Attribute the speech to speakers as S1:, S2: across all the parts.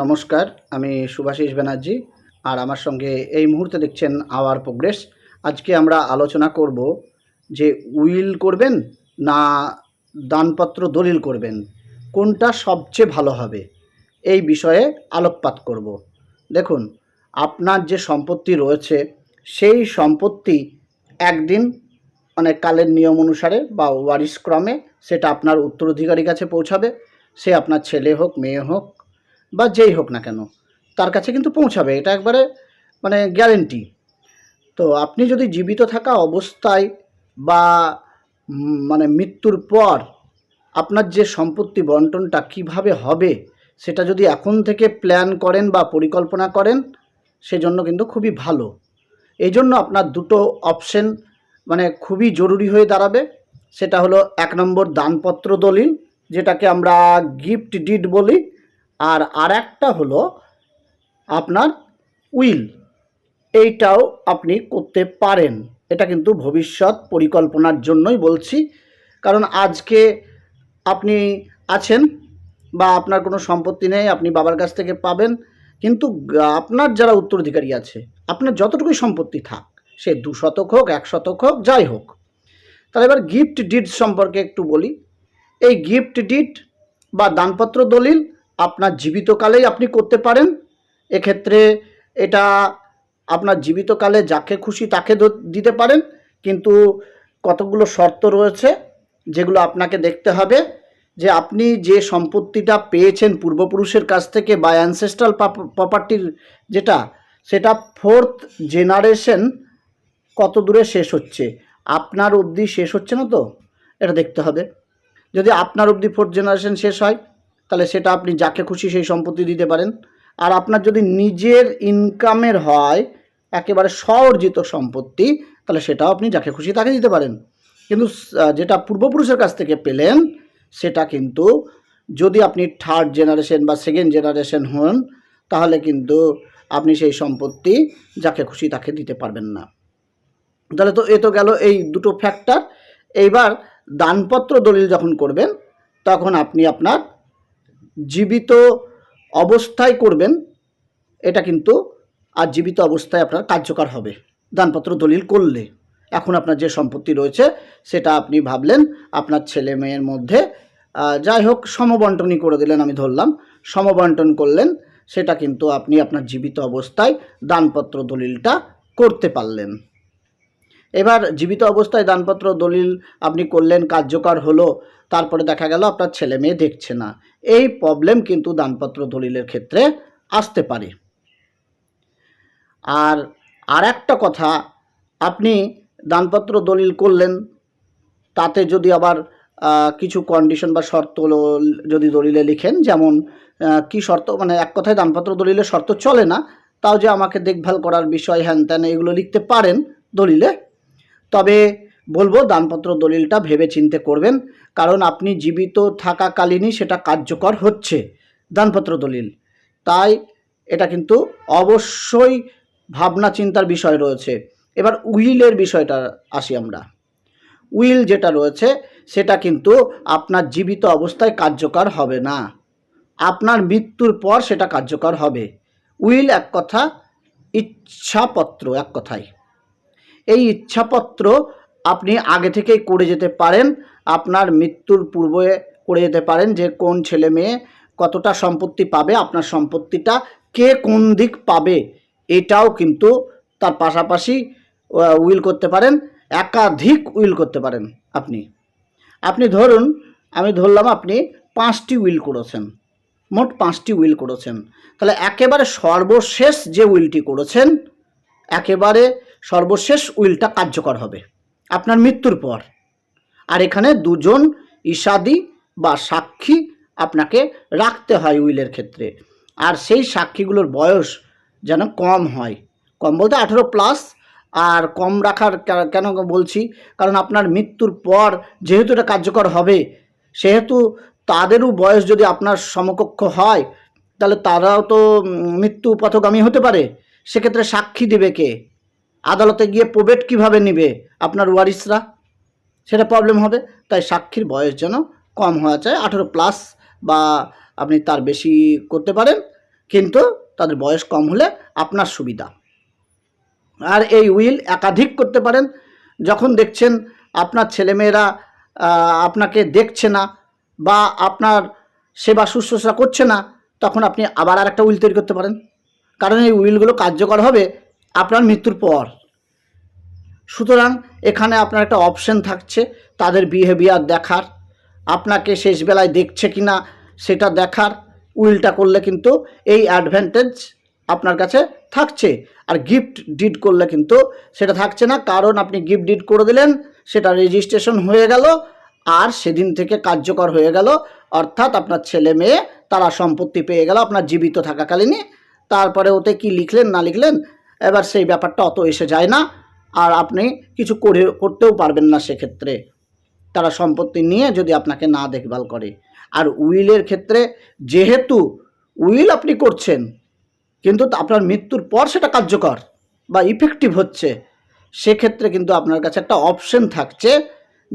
S1: নমস্কার, আমি সুভাষিস ব্যানার্জি আর আমার সঙ্গে এই মুহূর্তে দেখছেন আওয়ার প্রোগ্রেস। আজকে আমরা আলোচনা করব যে উইল করবেন না দানপত্র দলিল করবেন, কোনটা সবচেয়ে ভালো হবে, এই বিষয়ে আলোকপাত করব। দেখুন, আপনার যে সম্পত্তি রয়েছে, সেই সম্পত্তি একদিন মানে কালের নিয়ম অনুসারে বা ওয়ারিশ ক্রমে সেটা আপনার উত্তরাধিকারীর কাছে পৌঁছাবে। সে আপনার ছেলে হোক, মেয়ে হোক বা যেই হোক না কেন, তার কাছে কিন্তু পৌঁছাবে। এটা একবারে মানে গ্যারেন্টি তো আপনি যদি জীবিত থাকা অবস্থায় বা মানে মৃত্যুর পর আপনার যে সম্পত্তি বন্টনটা কীভাবে হবে, সেটা যদি এখন থেকে প্ল্যান করেন বা পরিকল্পনা করেন, সেজন্য কিন্তু খুবই ভালো। এই জন্য আপনার দুটো অপশন মানে খুবই জরুরি হয়ে দাঁড়াবে। সেটা হলো এক নম্বর দানপত্র দলিল, যেটাকে আমরা গিফট ডিড বলি। আর আর একটা হলো আপনার উইল। এইটাও আপনি করতে পারেন। এটা কিন্তু ভবিষ্যৎ পরিকল্পনার জন্যই বলছি। কারণ আজকে আপনি আছেন বা আপনার কোনো সম্পত্তি নেই, আপনি বাবার কাছ থেকে পাবেন। কিন্তু আপনার যারা উত্তরাধিকারী আছে, আপনার যতটুকুই সম্পত্তি থাক, সে দু শতক হোক, এক শতক হোক, যাই হোক। তাহলে এবার গিফট ডিড সম্পর্কে একটু বলি। এই গিফট ডিড বা দানপত্র দলিল আপনার জীবিতকালেই আপনি করতে পারেন। এক্ষেত্রে এটা আপনার জীবিতকালে যাকে খুশি তাকে দিতে পারেন। কিন্তু কতগুলো শর্ত রয়েছে যেগুলো আপনাকে দেখতে হবে যে আপনি যে সম্পত্তিটা পেয়েছেন পূর্বপুরুষের কাছ থেকে বা অ্যানসেস্ট্রাল প্রপার্টির যেটা, সেটা ফোর্থ জেনারেশন কত দূরে শেষ হচ্ছে? আপনার অবধি শেষ হচ্ছে না তো? এটা দেখতে হবে। যদি আপনার অবধি ফোর্থ জেনারেশন শেষ হয় তাহলে সেটা আপনি যাকে খুশি সেই সম্পত্তি দিতে পারেন। আর আপনার যদি নিজের ইনকামের হয়, একেবারে স্বঅর্জিত সম্পত্তি, তাহলে সেটাও আপনি যাকে খুশি তাকে দিতে পারেন। কিন্তু যেটা পূর্বপুরুষের কাছ থেকে পেলেন, সেটা কিন্তু যদি আপনি থার্ড জেনারেশন বা সেকেন্ড জেনারেশন হন, তাহলে কিন্তু আপনি সেই সম্পত্তি যাকে খুশি তাকে দিতে পারবেন না। তাহলে তো এ তো গেল এই দুটো ফ্যাক্টর এইবার দানপত্র দলিল যখন করবেন, তখন আপনি আপনার জীবিত অবস্থায় করবেন, এটা কিন্তু আর জীবিত অবস্থায় আপনার কার্যকর হবে। দানপত্র দলিল করলে এখন আপনার যে সম্পত্তি রয়েছে, সেটা আপনি ভাবলেন, আপনার ছেলে মেয়ের মধ্যে যাই হোক, সমবন্টনই করে দিলেন আমি ধরলাম, সমবন্টন করলেন, সেটা কিন্তু আপনি আপনার জীবিত অবস্থায় দানপত্র দলিলটা করতে পারলেন। এবার জীবিত অবস্থায় দানপত্র দলিল আপনি করলেন, কার্যকর হলো। তারপরে দেখা গেল আপনার ছেলে মেয়ে দেখছে না। এই প্রবলেম কিন্তু দানপত্র দলিলের ক্ষেত্রে আসতে পারে। আর আর একটা কথা, আপনি দানপত্র দলিল করলেন, তাতে যদি আবার কিছু কন্ডিশন বা শর্ত যদি দলিলে লিখেন, যেমন কি শর্ত মানে এক কথায় দানপত্র দলিলের শর্ত চলে না, তাও যে আমাকে দেখভাল করার বিষয় হ্যান ত্যান এগুলো লিখতে পারেন, দলিলে তবে বলব দানপত্র দলিলটা ভেবে চিনতে করবেন, কারণ আপনি জীবিত থাকাকালীনই সেটা কার্যকর হচ্ছে, দানপত্র দলিল। তাই এটা কিন্তু অবশ্যই ভাবনা চিন্তার বিষয় রয়েছে। এবার উইলের বিষয়টা আসি আমরা। উইল যেটা রয়েছে, সেটা কিন্তু আপনার জীবিত অবস্থায় কার্যকর হবে না। আপনার মৃত্যুর পর সেটা কার্যকর হবে। উইল এক কথা, ইচ্ছাপত্র এক কথায়। এই ইচ্ছাপত্র আপনি আগে থেকেই করে যেতে পারেন। আপনার মৃত্যুর পূর্বে করে যেতে পারেন যে কোন ছেলে মেয়ে কতটা সম্পত্তি পাবে, আপনার সম্পত্তিটা কে কোন দিক পাবে, এটাও কিন্তু তার পাশাপাশি উইল করতে পারেন, একাধিক উইল করতে পারেন আপনি। আপনি ধরুন, আমি ধরলাম আপনি পাঁচটি উইল করেছেন, মোট পাঁচটি উইল করেছেন। তাহলে একেবারে সর্বশেষ যে উইলটি করেছেন, একেবারে সর্বশেষ উইলটা কার্যকর হবে। আপনার মৃত্যুর পর। আর এখানে দুজন ইসাদি বা সাক্ষী আপনাকে রাখতে হয় উইলের ক্ষেত্রে। আর সেই সাক্ষীগুলোর বয়স যেন কম হয়। কম বলতে আঠেরো প্লাস। আর কম রাখার কেন বলছি? কারণ আপনার মৃত্যুর পর যেহেতু এটা কার্যকর হবে, সেহেতু তাদেরও বয়স যদি আপনার সমকক্ষ হয়, তাহলে তারাও তো মৃত্যু পথগামী হতে পারে। সেক্ষেত্রে সাক্ষী দেবে কে? আদালতে গিয়ে প্রবেট কীভাবে নেবে আপনার ওয়ারিসরা সেটা প্রবলেম হবে। তাই সাক্ষীর বয়স যেন কম হওয়া চাই। আঠেরো প্লাস বা আপনি তার বেশি করতে পারেন, কিন্তু তাদের বয়স কম হলে আপনার সুবিধা। আর এই উইল একাধিক করতে পারেন। যখন দেখছেন আপনার ছেলেমেয়েরা আপনাকে দেখছে না বা আপনার সেবা শুশ্রূষা করছে না, তখন আপনি আবার আর একটা উইল তৈরি করতে পারেন। কারণ এই উইলগুলো কার্যকর হবে আপনার মৃত্যুর পর। সুতরাং এখানে আপনার একটা অপশন থাকছে, তাদের বিহেভিয়ার দেখার। আপনাকে শেষ বেলায় দেখছে কি না সেটা দেখার। উইলটা করলে কিন্তু এই অ্যাডভান্টেজ আপনার কাছে থাকছে। আর গিফট ডিড করলে কিন্তু সেটা থাকছে না, কারণ আপনি গিফট ডিড করে দিলেন, সেটা রেজিস্ট্রেশন হয়ে গেল, আর সেদিন থেকে কার্যকর হয়ে গেল। অর্থাৎ আপনার ছেলে মেয়ে, তারা সম্পত্তি পেয়ে গেল, আপনার জীবিত থাকাকালীনই। তারপরে ওতে কি লিখলেন, না লিখলেন এবার সেই ব্যাপারটা অত এসে যায় না আর আপনি কিছু করে, করতেও পারবেন না সেক্ষেত্রে। তারা সম্পত্তি নিয়ে যদি আপনাকে না দেখভাল করে। আর উইলের ক্ষেত্রে যেহেতু উইল আপনি করছেন, কিন্তু আপনার মৃত্যুর পর সেটা কার্যকর বা ইফেক্টিভ হচ্ছে, সেক্ষেত্রে কিন্তু আপনার কাছে একটা অপশন থাকছে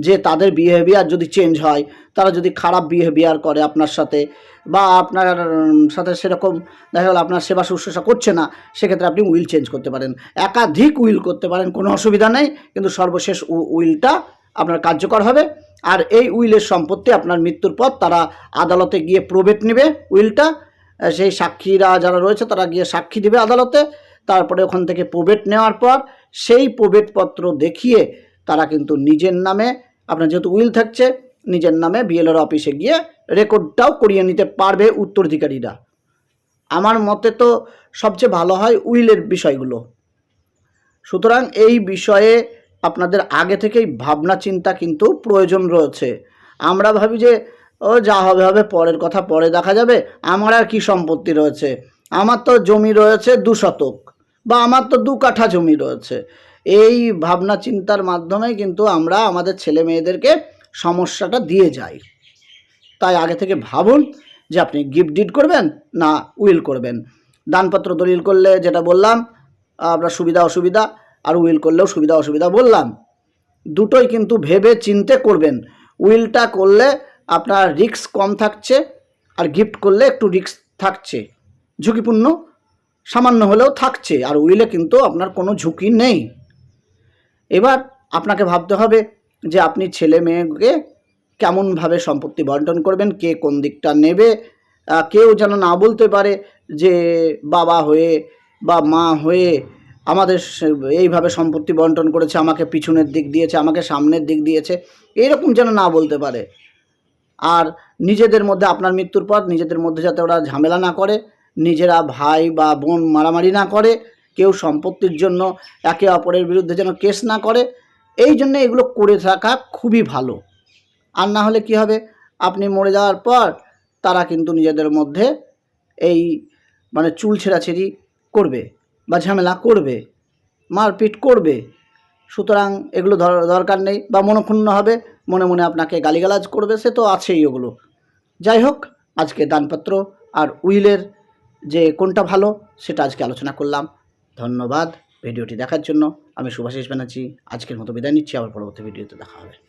S1: যে তাদের বিহেভিয়ার যদি চেঞ্জ হয়, তারা যদি খারাপ বিহেভিয়ার করে আপনার সাথে বা আপনার সাথে সেরকম দেখা গেল আপনার সেবা শুশ্রূষা করছে না, সেক্ষেত্রে আপনি উইল চেঞ্জ করতে পারেন। একাধিক উইল করতে পারেন, কোনো অসুবিধা নেই, কিন্তু সর্বশেষ উইলটা আপনার কার্যকর হবে। আর এই উইলের সম্পত্তি আপনার মৃত্যুর পর তারা আদালতে গিয়ে প্রবেট নেবে উইলটা। সেই সাক্ষীরা যারা রয়েছে তারা গিয়ে সাক্ষী দেবে আদালতে। তারপরে ওখান থেকে প্রবেট নেওয়ার পর সেই প্রবেটপত্র দেখিয়ে তারা কিন্তু নিজের নামে আপনার যেহেতু উইল থাকছে, নিজের নামে বিএলআর অফিসে গিয়ে রেকর্ডটাও করিয়ে নিতে পারবে উত্তরাধিকারীরা। আমার মতে তো সবচেয়ে ভালো হয় উইলের বিষয়গুলো। সুতরাং এই বিষয়ে আপনাদের আগে থেকেই ভাবনা, চিন্তা কিন্তু প্রয়োজন রয়েছে। আমরা ভাবি যে, ও, যা হবে হবে, পরের কথা পরে দেখা যাবে। আমার আর কী সম্পত্তি রয়েছে? আমার তো জমি রয়েছে দু শতক বা আমার তো দু কাঠা জমি রয়েছে। এই ভাবনা চিন্তার মাধ্যমে কিন্তু আমরা আমাদের ছেলে মেয়েদেরকে সমস্যাটা দিয়ে যাই। তাই আগে থেকে ভাবুন যে আপনি গিফট ডিড করবেন না উইল করবেন। দানপত্র দলিল করলে যেটা বললাম আপনার সুবিধা অসুবিধা আর উইল করলেও সুবিধা অসুবিধা বললাম। দুটোই কিন্তু ভেবে চিনতে করবেন। উইলটা করলে আপনার রিস্ক কম থাকছে আর গিফট করলে একটু রিস্ক থাকছে। ঝুঁকিপূর্ণ, সামান্য হলেও থাকছে আর উইলে কিন্তু আপনার কোনো ঝুঁকি নেই। এবার আপনাকে ভাবতে হবে যে আপনি ছেলে মেয়েকে কেমনভাবে সম্পত্তি বন্টন করবেন, কে কোন দিকটা নেবে কেউ যেন না বলতে পারে যে বাবা হয়ে বা মা হয়ে আমাদের এইভাবে সম্পত্তি বন্টন করেছে, আমাকে পিছনের দিক দিয়েছে, আমাকে সামনের দিক দিয়েছে, এরকম যেন না বলতে পারে। আর নিজেদের মধ্যে আপনার মৃত্যুর পর নিজেদের মধ্যে যাতে ওরা ঝামেলা না করে, নিজেরা ভাই বা বোন মারামারি না করে কেউ সম্পত্তির জন্য একে অপরের বিরুদ্ধে যেন কেস না করে। এই জন্য এগুলো করে থাকা খুবই ভালো। আর না হলে কি হবে? আপনি মরে যাওয়ার পর তারা কিন্তু নিজেদের মধ্যে এই মানে চুল ছেঁড়াছেড়ি করবে বা ঝামেলা করবে, মারপিট করবে। সুতরাং এগুলো দরকার নেই বা মনক্ষুণ্ণ হবে, মনে মনে আপনাকে গালিগালাজ করবে, সে তো আছেই ওগুলো। যাই হোক, আজকে দানপত্র আর উইলের যে কোনটা ভালো, সেটা আজকে আলোচনা করলাম। ধন্যবাদ ভিডিওটি দেখার জন্য। আমি সুভাষিস ব্যানার্জি। আজকের মতো বিদায় নিচ্ছি। আবার পরবর্তী ভিডিওতে দেখা হবে।